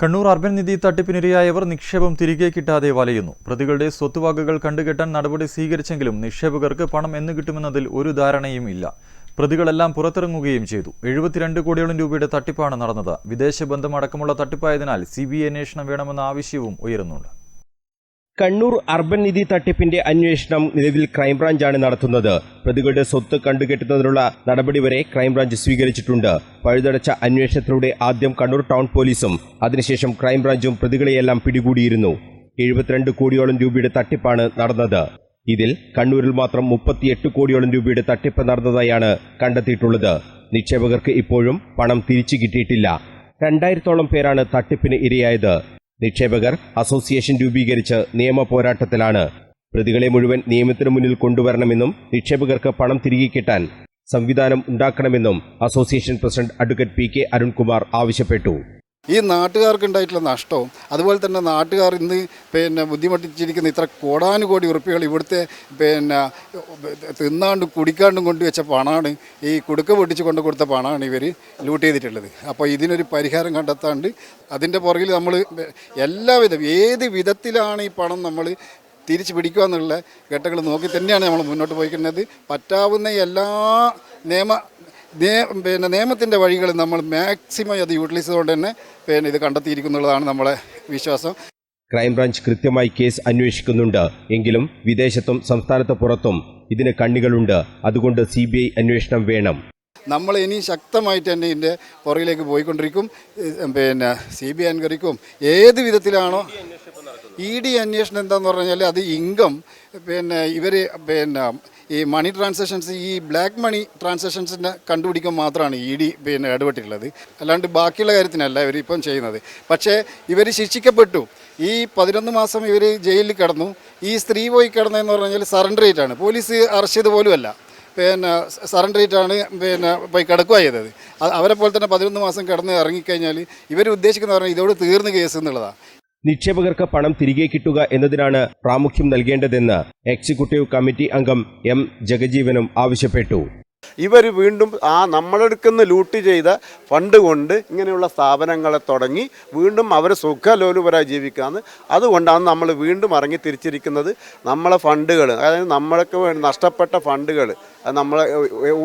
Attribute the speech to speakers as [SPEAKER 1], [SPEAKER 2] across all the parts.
[SPEAKER 1] Kannur urban നിധി തട്ടിപ്പിനിരയായവർ നിക്ഷേപം തിരികെ കിട്ടാതെ വലയുന്നു. പ്രതികളുടെ സ്വത്തുവകകൾ കണ്ടുകെട്ടാൻ നടപടി സ്വീകരിച്ചെങ്കിലും നിക്ഷേപകർക്ക് പണം എന്ന് കിട്ടുമെന്നതിൽ ഒരു ധാരണയും ഇല്ല. പ്രതികളെല്ലാം പുറത്തിറങ്ങുകയും ചെയ്തു. എഴുപത്തിരണ്ട് കോടിയോളം രൂപയുടെ തട്ടിപ്പാണ് നടന്നത്. വിദേശ ബന്ധമടക്കമുള്ള തട്ടിപ്പായതിനാൽ സി ബി അന്വേഷണം വേണമെന്ന ആവശ്യവും ഉയരുന്നുണ്ട്.
[SPEAKER 2] കണ്ണൂർ അർബൻ നിധി തട്ടിപ്പിന്റെ അന്വേഷണം നിലവിൽ ക്രൈംബ്രാഞ്ചാണ് നടത്തുന്നത്. പ്രതികളുടെ സ്വത്ത് കണ്ടുകെട്ടുന്നതിനുള്ള നടപടി വരെ ക്രൈംബ്രാഞ്ച് സ്വീകരിച്ചിട്ടുണ്ട്. പഴുതടച്ച അന്വേഷണത്തിലൂടെ ആദ്യം കണ്ണൂർ ടൗൺ പോലീസും അതിനുശേഷം ക്രൈംബ്രാഞ്ചും പ്രതികളെയെല്ലാം പിടികൂടിയിരുന്നു. എഴുപത്തിരണ്ട് കോടിയോളം രൂപയുടെ തട്ടിപ്പാണ് നടന്നത്. ഇതിൽ കണ്ണൂരിൽ മാത്രം മുപ്പത്തിയെട്ട് കോടിയോളം രൂപയുടെ തട്ടിപ്പ് നടന്നതായാണ് കണ്ടെത്തിയിട്ടുള്ളത്. നിക്ഷേപകർക്ക് ഇപ്പോഴും പണം തിരിച്ചു കിട്ടിയിട്ടില്ല. രണ്ടായിരത്തോളം പേരാണ് തട്ടിപ്പിന് ഇരയായത്. നിക്ഷേപകർ അസോസിയേഷൻ രൂപീകരിച്ച് നിയമ പോരാട്ടത്തിലാണ് പ്രതികളെ മുഴുവൻ നിയമത്തിനു മുന്നിൽ കൊണ്ടുവരണമെന്നും നിക്ഷേപകർക്ക് പണം തിരികെ കിട്ടാൻ സംവിധാനം ഉണ്ടാക്കണമെന്നും association president advocate P K Arunkumar ആവശ്യപ്പെട്ടു.
[SPEAKER 3] ഈ നാട്ടുകാർക്ക് ഉണ്ടായിട്ടുള്ള നഷ്ടവും അതുപോലെ തന്നെ നാട്ടുകാർ ഇന്ന് പിന്നെ ബുദ്ധിമുട്ടിച്ചിരിക്കുന്ന ഇത്ര കോടാനുകോടി ഉറുപ്പികൾ ഇവിടുത്തെ പിന്നെ തിന്നാണ്ടും കുടിക്കാണ്ടും കൊണ്ടുവച്ച പണമാണ് ഈ കുടുക്ക പൊട്ടിച്ച് കൊണ്ട് കൊടുത്ത പണമാണ് ഇവർ ലൂട്ട് ചെയ്തിട്ടുള്ളത്. അപ്പോൾ ഇതിനൊരു പരിഹാരം കണ്ടെത്താണ്ട് അതിന്റെ പുറകിൽ നമ്മൾ എല്ലാവിധം ഏത് വിധത്തിലാണ് ഈ പണം നമ്മൾ തിരിച്ചു പിടിക്കുക എന്നുള്ള ഘട്ടങ്ങൾ നോക്കി തന്നെയാണ് നമ്മൾ മുന്നോട്ട് പോയിക്കുന്നത് പറ്റാവുന്ന എല്ലാ നിയമ പിന്നെ നിയമത്തിന്റെ വഴികൾ നമ്മൾ മാക്സിമം അത് യൂട്ടിലൈസ് ചെയ്തുകൊണ്ട് തന്നെ പിന്നെ ഇത് കണ്ടെത്തിയിരിക്കുന്നുള്ളതാണ് നമ്മളെ വിശ്വാസം.
[SPEAKER 2] ക്രൈംബ്രാഞ്ച് കൃത്യമായി കേസ് അന്വേഷിക്കുന്നുണ്ട്. എങ്കിലും വിദേശത്തും സംസ്ഥാനത്ത് പുറത്തും ഇതിന് കണ്ണികളുണ്ട്. അതുകൊണ്ട് സി ബി ഐ അന്വേഷണം വേണം.
[SPEAKER 3] നമ്മൾ ഇനി ശക്തമായിട്ട് തന്നെ ഇതിന്റെ പുറകിലേക്ക് പോയിക്കൊണ്ടിരിക്കും. പിന്നെ സി ബി ഐ എൻക്വയറിക്കും ഏത് വിധത്തിലാണോ ഇ ഡി അന്വേഷണം എന്താണെന്ന് പറഞ്ഞാൽ അത് ഇൻകം പിന്നെ ഇവർ പിന്നെ ഈ മണി ട്രാൻസാക്ഷൻസ് ഈ ബ്ലാക്ക് മണി ട്രാൻസാക്ഷൻസിന്റെ കണ്ടുപിടിക്കാൻ മാത്രമാണ് ഇ ഡി പിന്നെ ഇടപെട്ടിട്ടുള്ളത്. അല്ലാണ്ട് ബാക്കിയുള്ള കാര്യത്തിനല്ല ഇവരിപ്പം ചെയ്യുന്നത്. പക്ഷേ ഇവർ ശിക്ഷിക്കപ്പെട്ടു. ഈ പതിനൊന്ന് മാസം ഇവർ ജയിലിൽ കിടന്നു. ഈ സ്ത്രീ പോയി കിടന്നതെന്ന് പറഞ്ഞാൽ സറണ്ടർ ആണ്. പോലീസ് അറസ്റ്റ് ചെയ്ത് പോലുമല്ല. പിന്നെ സറണ്ടർ ആണ് പിന്നെ പോയി കിടക്കുക ചെയ്തത്. അവരെ പോലെ തന്നെ പതിനൊന്ന് മാസം കിടന്ന് ഇറങ്ങിക്കഴിഞ്ഞാൽ ഇവർ ഉദ്ദേശിക്കുന്ന പറഞ്ഞാൽ ഇതോട് തീർന്ന് കേസ് എന്നുള്ളതാണ്
[SPEAKER 2] നിക്ഷേപകർക്ക് പണം തിരികെ കിട്ടുക എന്നതിനാണ് പ്രാമുഖ്യം നൽകേണ്ടതെന്ന് എക്സിക്യൂട്ടീവ് കമ്മിറ്റി അംഗം എം ജഗജീവനും ആവശ്യപ്പെട്ടു.
[SPEAKER 4] ഇവർ വീണ്ടും ആ നമ്മളെടുക്കുന്ന ലൂട്ട് ചെയ്ത ഫണ്ട് കൊണ്ട് ഇങ്ങനെയുള്ള സ്ഥാപനങ്ങളെ തുടങ്ങി വീണ്ടും അവർ സുഖലോലുപരായി ജീവിക്കാന്ന് അതുകൊണ്ടാണ് നമ്മൾ വീണ്ടും ഇറങ്ങി തിരിച്ചിരിക്കുന്നത്. നമ്മളെ ഫണ്ടുകൾ അതായത് നമ്മൾക്ക് നഷ്ടപ്പെട്ട ഫണ്ടുകൾ നമ്മളെ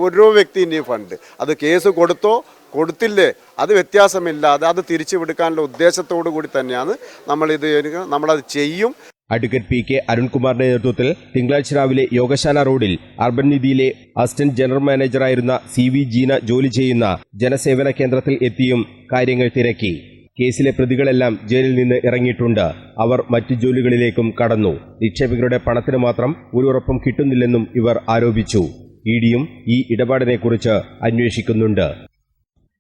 [SPEAKER 4] ഓരോ വ്യക്തിന്റെയും ഫണ്ട്. അത് കേസ് കൊടുത്തോ കൊടുത്തില്ലേ? അത് വ്യത്യാസമില്ലാതെ അത് തിരിച്ചു വിടുക്കാനുള്ള ഉദ്ദേശത്തോടു കൂടി തന്നെയാണ് നമ്മളിത് ഇത് നമ്മളത് ചെയ്യും.
[SPEAKER 2] അഡ്വക്കേറ്റ് പി കെ അരുൺകുമാറിന്റെ നേതൃത്വത്തിൽ തിങ്കളാഴ്ച രാവിലെ യോഗശാല റോഡിൽ അർബൻ നിധിയിലെ അസിസ്റ്റന്റ് ജനറൽ മാനേജറായിരുന്ന സി വി ജീന ജോലി ചെയ്യുന്ന ജനസേവന കേന്ദ്രത്തിൽ എത്തിയും കാര്യങ്ങൾ തിരക്കി. കേസിലെ പ്രതികളെല്ലാം ജയിലിൽ നിന്ന് ഇറങ്ങിയിട്ടുണ്ട്. അവർ മറ്റു ജോലികളിലേക്കും കടന്നു. നിക്ഷേപകരുടെ പണത്തിന് മാത്രം ഒരു ഉറപ്പും കിട്ടുന്നില്ലെന്നും ഇവർ ആരോപിച്ചു. ഇ ഡിയും ഈ ഇടപാടിനെക്കുറിച്ച് അന്വേഷിക്കുന്നുണ്ട്.